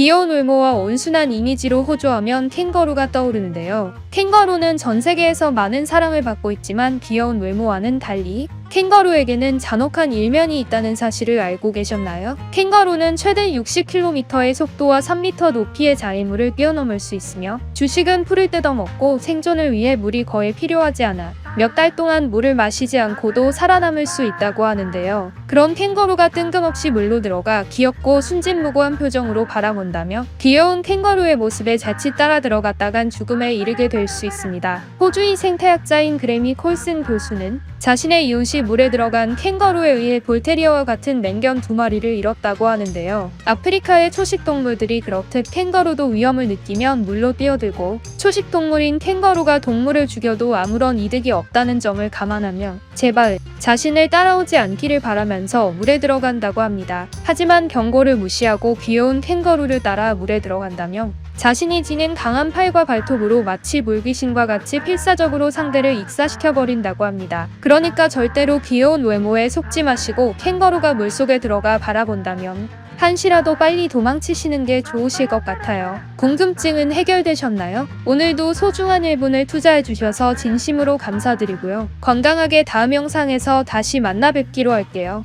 귀여운 외모와 온순한 이미지로 호조하면 캥거루가 떠오르는데요. 캥거루는 전 세계에서 많은 사랑을 받고 있지만 귀여운 외모와는 달리 캥거루에게는 잔혹한 일면이 있다는 사실을 알고 계셨나요? 캥거루는 최대 60km의 속도와 3m 높이의 자이물을 뛰어넘을 수 있으며 주식은 풀을 뜯어먹고 생존을 위해 물이 거의 필요하지 않아 몇 달 동안 물을 마시지 않고도 살아남을 수 있다고 하는데요. 그런 캥거루가 뜬금없이 물로 들어가 귀엽고 순진무구한 표정으로 바라본다며 귀여운 캥거루의 모습에 자칫 따라 들어갔다간 죽음에 이르게 될 수 있습니다. 호주의 생태학자인 그레미 콜슨 교수는 자신의 이웃이 물에 들어간 캥거루에 의해 볼테리어와 같은 맹견 두 마리를 잃었다고 하는데요. 아프리카의 초식 동물들이 그렇듯 캥거루도 위험을 느끼면 물로 뛰어들고 초식 동물인 캥거루가 동물을 죽여도 아무런 이득이 없다는 점을 감안하며 제발 자신을 따라오지 않기를 바라면서 물에 들어간다고 합니다. 하지만 경고를 무시하고 귀여운 캥거루를 따라 물에 들어간다며 자신이 지닌 강한 팔과 발톱으로 마치 물귀신과 같이 필사적으로 상대를 익사시켜버린다고 합니다. 그러니까 절대로 귀여운 외모에 속지 마시고 캥거루가 물속에 들어가 바라본다면 한시라도 빨리 도망치시는 게 좋으실 것 같아요. 궁금증은 해결되셨나요? 오늘도 소중한 1분을 투자해주셔서 진심으로 감사드리고요. 건강하게 다음 영상에서 다시 만나 뵙기로 할게요.